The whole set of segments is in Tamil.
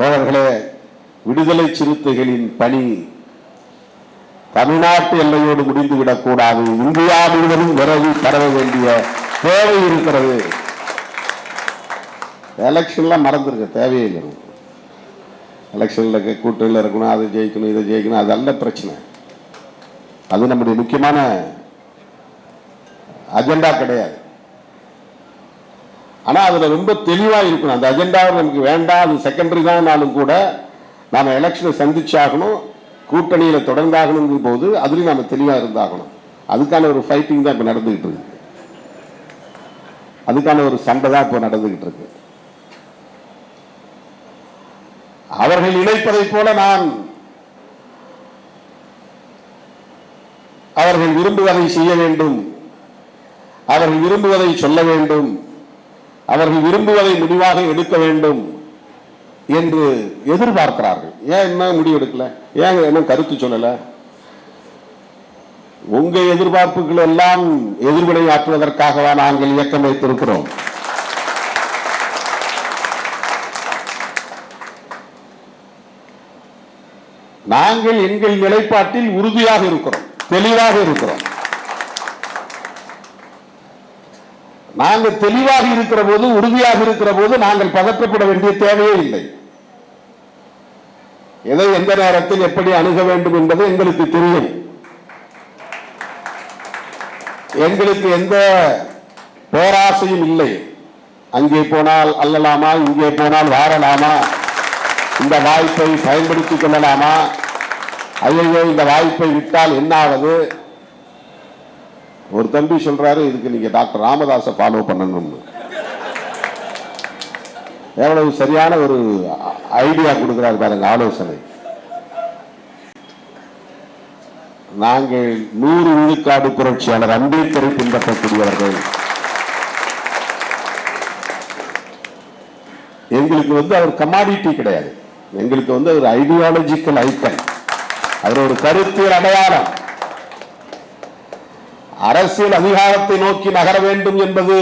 தோழர்களே விடுதலை சிறுத்தைகளின் பணி தமிழ்நாட்டு எல்லையோடு முடிந்துவிடக்கூடாது இந்தியா முழுவதும் விரைவு பரவ வேண்டிய தேவை இருக்கிறது. எலெக்ஷன்லாம் மறந்துருக்க தேவையே இல்லை எலெக்ஷனில் கூட்டணியில் இருக்கணும் அதை ஜெயிக்கணும் இதை ஜெயிக்கணும் அது அல்ல பிரச்சனை. அது நம்முடைய முக்கியமான அஜெண்டா கிடையாது. ஆனால் அதில் ரொம்ப தெளிவாக இருக்கணும். அந்த அஜெண்டா நமக்கு வேண்டாம். அது செகண்டரி தான்னாலும் கூட நாம் எலெக்ஷனை சந்திச்சாகணும். கூட்டணியில் தொடர்ந்தாகணுங்கிற போது அதுலேயும் நம்ம தெளிவாக இருந்தாகணும். அதுக்கான ஒரு ஃபைட்டிங் தான் இப்போ நடந்துகிட்டு இருக்கு. அதுக்கான ஒரு சண்டை தான் இப்போ நடந்துகிட்டு இருக்கு. அவர்கள் இணைப்பதை போல நான் அவர்கள் விரும்புவதை செய்ய வேண்டும். அவர்கள் விரும்புவதை சொல்ல வேண்டும். அவர்கள் விரும்புவதை முடிவாக எடுக்க வேண்டும் என்று எதிர்பார்க்கிறார்கள். ஏன் என்ன முடிவு எடுக்கல? ஏன் என்ன கருத்து சொல்லல? உங்க எதிர்பார்ப்புகள் எல்லாம் எதிர்வினை ஆற்றுவதற்காகவா நாங்கள் இயக்கம் வைத்திருக்கிறோம். நாங்கள் எங்கள் நிலைப்பாட்டில் உறுதியாக இருக்கிறோம். தெளிவாக இருக்கிறோம். நாங்கள் தெளிவாக இருக்கிற போது உறுதியாக இருக்கிற போது நாங்கள் பதற்றப்பட வேண்டிய தேவையே இல்லை. எதை எந்த நேரத்தில் எப்படி அணுக வேண்டும் என்பது எங்களுக்கு தெரியும். எங்களுக்கு எந்த பேராசையும் இல்லை. அங்கே போனால் அல்லலாமா இங்கே போனால் வாரலாமா? இந்த வாய்ப்பை பயன்படுத்திக் கொள்ளலாமா? ஐயோ இந்த வாய்ப்பை விட்டால் என்ன ஆவது ஒரு தம்பி சொல்றாரு இதுக்கு நீங்க டாக்டர் ராமதாஸை ஃபாலோ பண்ணணும்னு. எவ்வளவு சரியான ஒரு ஐடியா கொடுக்குறாரு பாருங்க ஆலோசனை. நாங்கள் நூறு விழுக்காடு புரட்சியாளர் அம்பேத்கரை பின்பற்றக்கூடியவர்கள். எங்களுக்கு வந்து அவர் கமாடிட்டி கிடையாது. எங்களுக்கு வந்து ஒரு ஐடியாலஜிக்கல் ஐக்கன் அவர் ஒரு கருத்தியல் அடையாளம். அரசியல் அதிகாரத்தை நோக்கி நகர வேண்டும் என்பது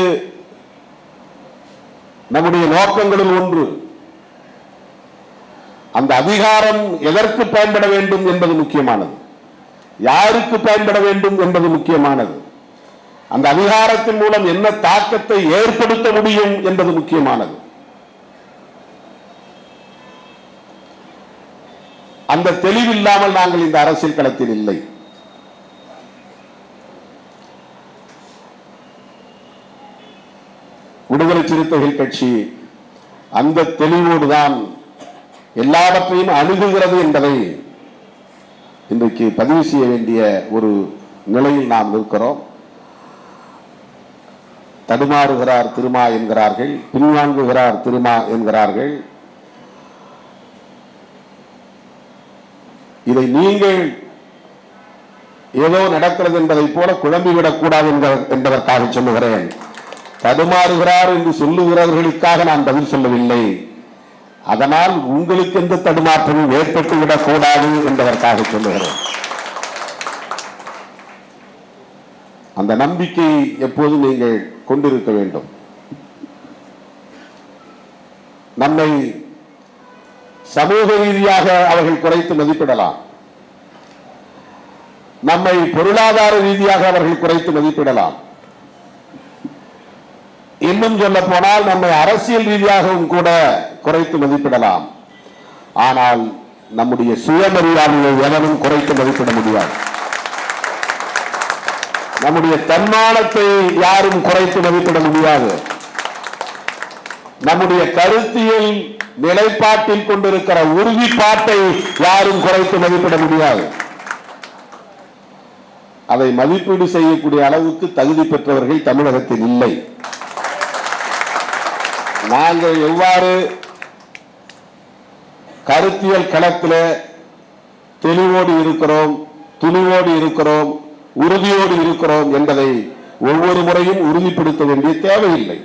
நம்முடைய நோக்கங்களில் ஒன்று. அந்த அதிகாரம் எதற்கு பயன்பட வேண்டும் என்பது முக்கியமானது. யாருக்கு பயன்பட வேண்டும் என்பது முக்கியமானது. அந்த அதிகாரத்தின் மூலம் என்ன தாக்கத்தை ஏற்படுத்த முடியும் என்பது முக்கியமானது. அந்த தெளிவில்லாமல் நாங்கள் இந்த அரசியல் களத்தில் இல்லை. விடுதலை சிறுத்தைகள் கட்சி அந்த தெளிவோடுதான் எல்லாவற்றையும் அணுகுகிறது என்பதை இன்றைக்கு பதிவு செய்ய வேண்டிய ஒரு நிலையில் நாம் இருக்கிறோம். தடுமாறுகிறார் திருமா என்கிறார்கள் பின்வாங்குகிறார் திருமா என்கிறார்கள். இதை நீங்கள் ஏதோ நடக்கிறது என்பதைப் போல குழம்பிவிடக் கூடாது என்பதற்காக சொல்லுகிறேன். தடுமாறுகிறார் என்று சொல்லுகிறவர்களுக்காக நான் பதில் சொல்லவில்லை. அதனால் உங்களுக்கு எந்த தடுமாற்றமும் ஏற்பட்டு விடக்கூடாது என்பதற்காக சொல்லுகிறேன். அந்த நம்பிக்கை எப்போதும் நீங்கள் கொண்டிருக்க வேண்டும். நம்மை சமூக ரீதியாக அவர்கள் குறைத்து மதிப்பிடலாம். நம்மை பொருளாதார ரீதியாக அவர்கள் குறைத்து மதிப்பிடலாம். இன்னும் சொல்ல போனால் நம்மை அரசியல் ரீதியாகவும் கூட குறைத்து மதிப்பிடலாம். ஆனால் நம்முடைய சுயமரியாதையை எவனும் குறைத்து மதிப்பிட முடியாது. நம்முடைய தன்மானத்தை யாரும் குறைத்து மதிப்பிட முடியாது. நம்முடைய கருத்தியல் நிலைப்பாட்டில் கொண்டிருக்கிற உறுதிப்பாட்டை யாரும் குறைத்து மதிப்பிட முடியாது. அதை மதிப்பீடு செய்யக்கூடிய அளவுக்கு தகுதி பெற்றவர்கள் தமிழகத்தில் இல்லை. நாங்கள் எவ்வாறு கருத்தியல் களத்தில் தெளிவோடு இருக்கிறோம் துணிவோடு இருக்கிறோம் உறுதியோடு இருக்கிறோம் என்பதை ஒவ்வொரு முறையும் உறுதிப்படுத்த வேண்டிய தேவையில்லை.